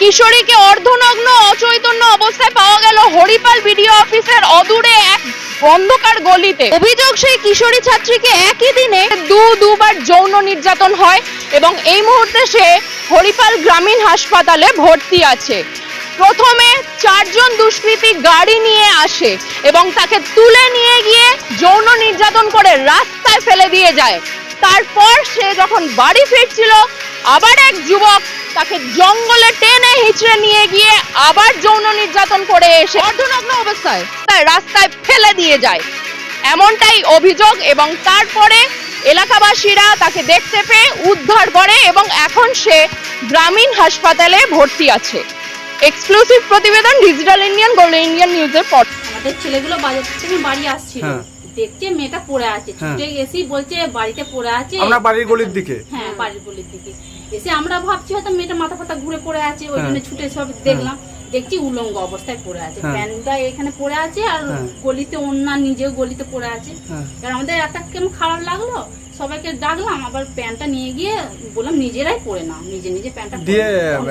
কিশোরীকে অর্ধনগ্ন, অচৈতন্য অবস্থায় পাওয়া গেল হরিপাল বিডিও অফিসের অদূরে এক অন্ধকার গলিতে। অভিযোগ, সেই কিশোরী ছাত্রীকে একই দিনে দু, দুবার যৌন নির্যাতন হয় এবং এই মুহূর্তে সে হরিপাল গ্রামীণ হাসপাতালে ভর্তি আছে। প্রথমে চারজন দুষ্কৃতী গাড়ি নিয়ে আসে এবং তাকে তুলে নিয়ে গিয়ে যৌন নির্যাতন করে রাস্তায় ফেলে দিয়ে যায়। তারপর সে যখন বাড়ি ফিরছিল, আবার এক যুবক তাকে জঙ্গলে টেনে হিচড়ে নিয়ে গিয়ে আবার যৌন নির্যাতন করে এসে অর্ধনগ্ন অবস্থায় রাস্তায় ফেলে দিয়ে যায়। এমনটাই অভিযোগ এবং তারপরে এলাকাবাসীরা তাকে দেখতে পেয়ে উদ্ধার করে এবং এখন সে গ্রামীণ হাসপাতালে ভর্তি আছে। এক্সক্লুসিভ প্রতিবেদন ডিজিটাল ইন্ডিয়ান গোল্ডেন ইন্ডিয়ান নিউজের পর আমাদের ছেলেগুলো বাজার থেকে বাড়ি আসছিল। হ্যাঁ। দেখছে মেয়েটা পড়ে আছে। হ্যাঁ। ছুটে এসেই বলছে বাড়িতে পড়ে আছে। আমরা বাড়ির গলির দিকে। হ্যাঁ বাড়ির গলির দিকে। এসে আমরা ভাবছি হয়তো মেয়েটা মাথা ফাতা ঘুরে পড়ে আছে ওই হ্যাঁ। জন্য ছুটে সব দেখলাম। দেখছি উলঙ্গ অবস্থায় পড়ে আছে। হ্যাঁ। প্যান্টটা এখানে পড়ে আছে আর হ্যাঁ। গলিতে অন্য নিজেও গলিতে পড়ে আছে। হ্যাঁ। এবার আমাদের একটা কেমন খারাপ লাগল সবাইকে ডাকলাম আবার প্যান্টটা নিয়ে গিয়ে বললাম নিজেরাই পরে না নিজে নিজে প্যান্টটা দিয়ে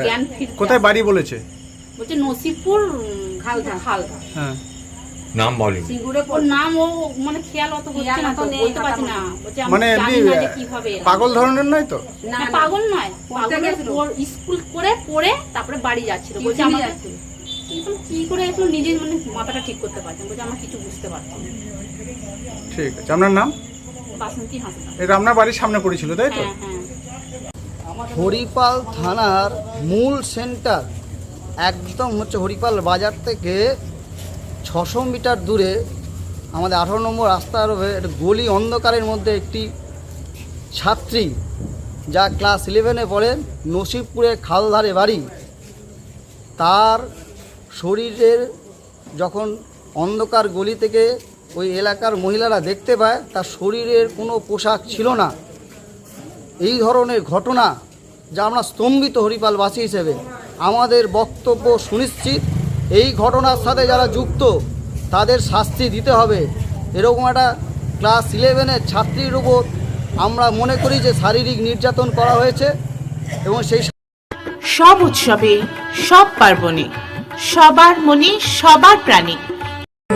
জ্ঞান কোথায় বাড়ি বলেছে? বলছে নসিবপুর খালদা খালদা। হ্যাঁ নাম বলেন। ওর নাম ও মানে খেয়াল অত হচ্ছে না তো বলতে পারছি না। মানে। পাগল ধরনের নয় তো? না, পাগল নয়। ওর স্কুল করে পড়ে তারপরে বাড়ি যাচ্ছিল। বলছে আমার কি করে নিজে মানে মাথাটা ঠিক করতে পারছেন বলছে আমার কিছু বুঝতে পারছি ঠিক আছে আপনার নাম? বাসন্তী হাসপাতাল এটা আপনার বাড়ির সামনে পড়েছিল তাই তো? হ্যাঁ হ্যাঁ। হরিপাল থানার মূল সেন্টার একদম হচ্ছে হরিপাল বাজার থেকে ছশো মিটার দূরে আমাদের আঠারো নম্বর রাস্তার ওপরে একটা গলি অন্ধকারের মধ্যে একটি ছাত্রী যা ক্লাস ইলেভেনে পড়ে নসিবপুরে খালধারে বাড়ি, তার শরীরের যখন অন্ধকার গলি থেকে ওই এলাকার মহিলারা দেখতে পায়, তার শরীরের কোনো পোশাক ছিল না। এই ধরনের ঘটনা যা আমরা স্তম্ভিত হরিপালবাসী হিসেবে আমাদের বক্তব্য সুনিশ্চিত। এই ঘটনার সাথে যারা যুক্ত তাদের শাস্তি দিতে হবে। এরকম একটা ক্লাস ইলেভেনের ছাত্রীর উপর আমরা মনে করি যে শারীরিক নির্যাতন করা হয়েছে এবং সেই সব উৎসবে সব পার্বণে সবার মনে সবার প্রাণে।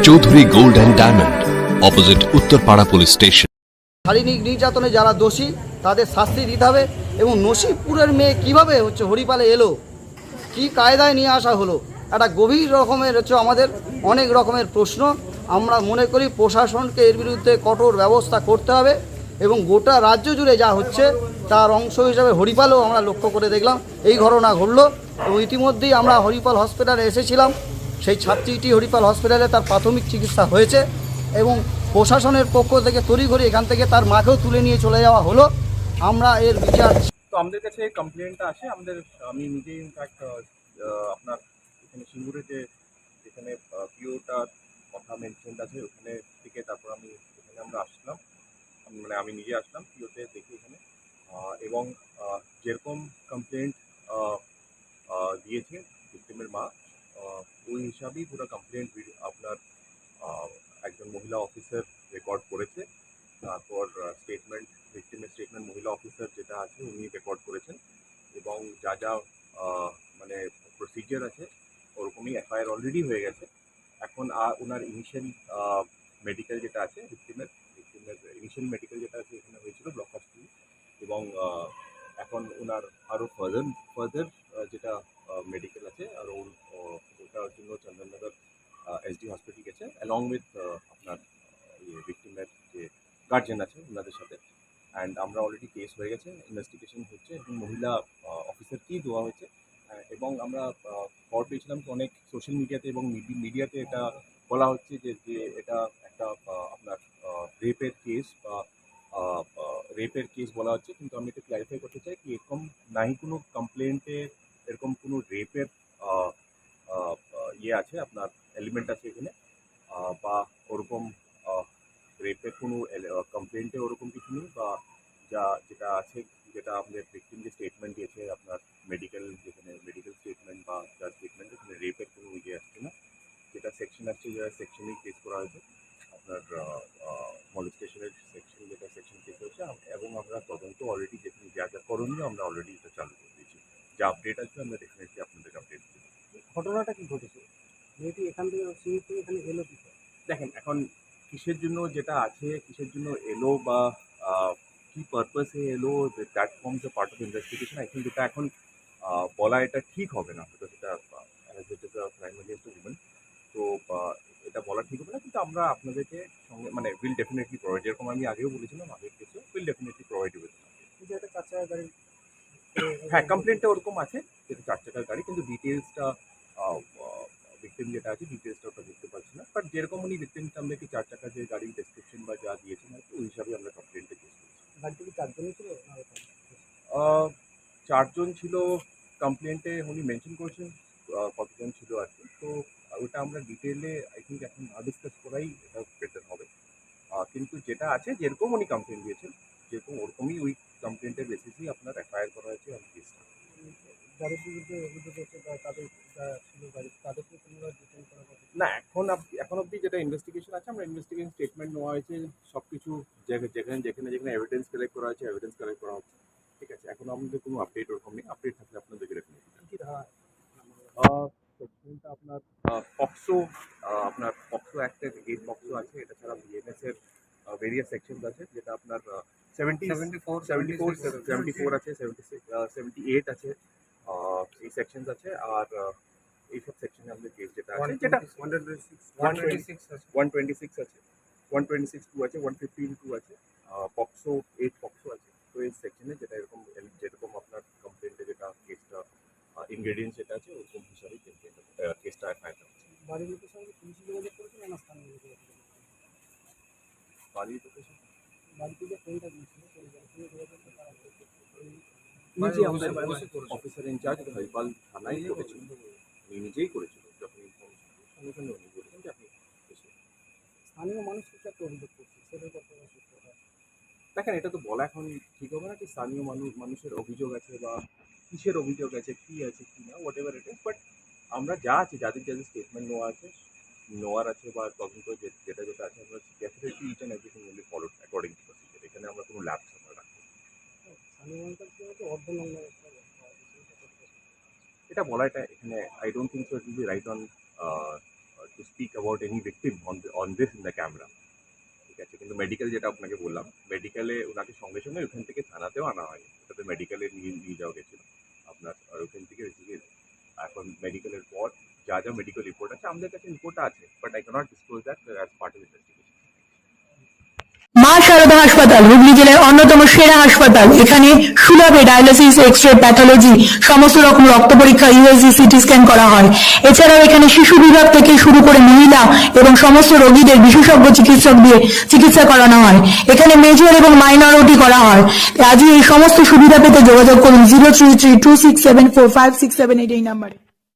Chowdhury gold and diamond opposite Uttarpara police station. শারীরিক নির্যাতনে যারা দোষী তাদের শাস্তি দিতে হবে এবং নসিবপুরের মেয়ে কীভাবে হচ্ছে হরিপালে এলো? কি কায়দায় নিয়ে আসা হলো? একটা গভীর রকমের হচ্ছে আমাদের অনেক রকমের প্রশ্ন। আমরা মনে করি প্রশাসনকে এর বিরুদ্ধে কঠোর ব্যবস্থা করতে হবে এবং গোটা রাজ্য জুড়ে যা হচ্ছে তার অংশ হিসাবে হরিপালও আমরা লক্ষ্য করে দেখলাম। এই ঘটনা ঘটলো এবং ইতিমধ্যেই আমরা হরিপাল হসপিটালে এসেছিলাম। সেই ছাত্রীটি হরিপাল হসপিটালে তার প্রাথমিক চিকিৎসা হয়েছে এবং প্রশাসনের পক্ষ থেকে তড়িঘড়ি এখান থেকে তার মাকেও তুলে নিয়ে চলে যাওয়া হলো। আমরা এর বিচার তো আমাদের কাছে কমপ্লেনটা আসে। আমাদের, আমি নিজেই ইনফ্যাক্ট আপনার এখানে সিঙ্গুরে যে যেখানে পিওটার কথা মেনশন আছে, ওখানে থেকে তারপর আমি এখানে আমরা আসলাম। মানে আমি নিজে আসলাম পিওতে দেখি এখানে। এবং যেরকম কমপ্লেন্ট দিয়েছে ভিক্টিমের মা ওই হিসাবেই পুরো কমপ্লেন্ট আপনার একজন মহিলা অফিসার রেকর্ড করেছে। তারপর স্টেটমেন্ট ভিক্টিমের স্টেটমেন্ট মহিলা অফিসার যেটা আছে, উনি রেকর্ড করেছেন। এবং যা যা মানে প্রসিজিয়ার আছে ওরকমই এফআইআর অলরেডি হয়ে গেছে। এখন আর ওনার ইনিশিয়াল মেডিকেল যেটা আছে ভিক্টিমের ভিক্টিমের ইনিশিয়াল মেডিকেল যেটা আছে, এখানে হয়েছিল ব্লক হসপিটাল এবং এখন ওনার আরও ফার্দার ফার্দার যেটা মেডিকেল আছে, আর ওটার জন্য চন্দননগর এসডি হসপিটাল গেছে অ্যালং উইথ আপনার ইয়ে ভিক্টিমের যে গার্জেন আছে ওনাদের সাথে। অ্যান্ড আমরা অলরেডি কেস হয়ে গেছে ইনভেস্টিগেশন হচ্ছে, এবং মহিলা অফিসারকেই দেওয়া হয়েছে এবং আমরা খবর পেয়েছিলাম যে অনেক সোশ্যাল মিডিয়াতে এবং মিডিয়াতে এটা বলা হচ্ছে যে যে এটা একটা আপনার রেপের কেস বা রেপের কেস বলা হচ্ছে। কিন্তু আমি এটা ক্ল্যারিফাই করতে চাই কি এরকম নাই কোনো কমপ্লেন্টে এরকম কোনো রেপের ইয়ে আছে? আপনার এলিমেন্ট আছে এখানে আহ, বা ওরকম রেপের কোনো কমপ্লেন্টে ওরকম কিছু নেই বা যা যেটা আছে যেটা আপনাদের ভিক্টিম যে স্টেটমেন্ট দিয়েছে আপনার মেডিকেল যেখানে মেডিকেল স্টেটমেন্ট বা যার স্টেটমেন্ট এখানে রেপের কোনো ইয়ে আসছে না যেটা সেকশন আসছে যেটা সেকশনেই কেস করা হয়েছে। আপনার মলেস্টেশনের সেকশন যেটা সেকশন কেস হয়েছে এবং আমরা তদন্ত অলরেডি যেখানে যা যা করণীয় আমরা অলরেডি এটা চালু করে দিয়েছি। যা আপডেট আসবে আমরা ডেফিনেটলি আপনাদের আপডেট ঘটনাটা কি ঘটেছে? মেয়েটি এখান থেকে সিঙ্গি থেকে এখানে এলো কি দেখেন এখন কিসের জন্য যেটা আছে কিসের জন্য এলো বা কি পারপাসে এলো that forms a part of investigation I think এটা এখন বলা এটা ঠিক হবে না বিকজ এটা as it is crime against women তো এটা বলা ঠিক হবে না কিন্তু আমরা আপনাদেরকে সঙ্গে মানে উইল ডেফিনেটলি প্রোভাইড যেরকম আমি আগেও বলেছিলাম আগের কিছু উইল ডেফিনেটলি প্রোভাইড গাড়ি। হ্যাঁ কমপ্লেনটা ওরকম আছে যেটা চার চাকার গাড়ি কিন্তু ডিটেলসটা ভিকটিম যেটা আছে ডিটেলসটা ওটা দেখতে পাচ্ছি না। বাট যেরকম উনি ভিকটিমটা আমাদেরকে চার চাকার যে গাড়ির ডেসক্রিপশন বা যা দিয়েছেন আর ওই হিসাবে আমরা কমপ্লেনটা দিয়েছি কি চারজনই ছিল? চারজন ছিল কমপ্লেন্টে উনি মেনশন করেছেন কতজন ছিল আর কি। তো ওটা আমরা ডিটেলে আই থিঙ্ক এখন না ডিসকাস করাই এটা বেটার হবে। কিন্তু যেটা আছে যেরকম উনি কমপ্লেন দিয়েছেন যেরকম ওরকমই ওই কমপ্লেন্টের বেসিসেই আপনার এফআইআর করা হয়েছে আর কেসটা না এখন এখন অবধি যেটা ইনভেস্টিগেশন আছে আমরা ইনভেস্টিগেশন স্টেটমেন্ট নেওয়া হয়েছে সব কিছু যেখানে যেখানে যেখানে এভিডেন্স কালেক্ট করা হয়েছে এভিডেন্স কালেক্ট করা হচ্ছে ঠিক আছে? এখন আমাদের কোনো আপডেট ওরকম নেই আপডেট থাকলে আপনাদেরকে কি ধারা? সেকশনটা আপনার পক্সো আপনার পক্সো অ্যাক্টের এইট পক্সো আছে এটা ছাড়া বিএনএস এর ভেরিয়াস সেকশন আছে যেটা আপনার seventy seventy four seventy four seventy four আছে সেভেন্টি সিক্স সেভেন্টি এইট আছে এই সেকশনস আছে আর এইসব সেকশনে আমাদের কেস যেটা আছে যেটা one twenty six one twenty six আছে ওয়ান টোয়েন্টি সিক্স টু আছে ওয়ান ফিফটিন টু আছে পক্সো এইট পক্সো আছে। তো এই সেকশনে যেটা এরকম যেরকম আপনার কমপ্লেন্টে যেটা কেসটা ইনগ্রেডিয়েন্টস যেটা আছে ওরকম হিসাবে বাড়ির লোকের সঙ্গে পুলিশ যোগাযোগ না স্থানীয় লোকের? বাড়ির লোকেশন বাড়িতে যে ফোনটা দিয়েছিল সেই বাড়িতে যোগাযোগ করে অফিসার ইনচার্জ হরিপাল থানায় করেছিল। উনি নিজেই করেছিল। যখন ইনফরমেশন সঙ্গে সঙ্গে উনি বলেছেন যে আপনি স্থানীয় মানুষ কিছু একটা অভিযোগ করছে সেটার কথা দেখেন এটা তো বলা এখন ঠিক হবে না কি স্থানীয় মানুষ মানুষের অভিযোগ আছে বা কিসের অভিযোগ আছে কি আছে কি না whatever it is but আমরা যা আছে, যাদের যাদের স্টেটমেন্ট নেওয়া আছে, নেওয়ার আছে বা তদন্ত যে- যেটা যেটা আছে, আমরা definitely each and everything will follow according to procedure এখানে আমরা কোনো ল্যাবস আমরা রাখব এটা বলা এটা এখানে I don't think so it will be right on to speak about any victim on on this in the camera ঠিক আছে? কিন্তু মেডিকেল যেটা আপনাকে বললাম মেডিকেলে ওনাকে সঙ্গে সঙ্গে ওখান থেকে থানাতেও আনা হয় ওটাতে মেডিকেলে নিয়ে নিয়ে যাওয়া গেছিল। আপনার, আর ওখান থেকে এখন মেডিকেলের পর যা যা মেডিকেল রিপোর্ট আছে, আমাদের কাছে রিপোর্ট আছে but I cannot disclose that as part of investigation Maa Sarada হাসপাতাল, হুগলি জেলার অন্যতম সেরা হাসপাতাল। এখানে সুলভে ডায়ালিসিস এক্স রে প্যাথোলজি সমস্ত রকম রক্ত পরীক্ষা ইউএসজি সিটি স্ক্যান করা হয়। এছাড়াও এখানে শিশু বিভাগ থেকে শুরু করে মহিলা এবং সমস্ত রোগীদের বিশেষজ্ঞ চিকিৎসক দিয়ে চিকিৎসা করানো হয়। এখানে মেজর এবং মাইনর ওটি করা হয়। আজই এই সমস্ত সুবিধা পেতে যোগাযোগ করুন zero three three two six seven four five six seven eight এই নাম্বারে।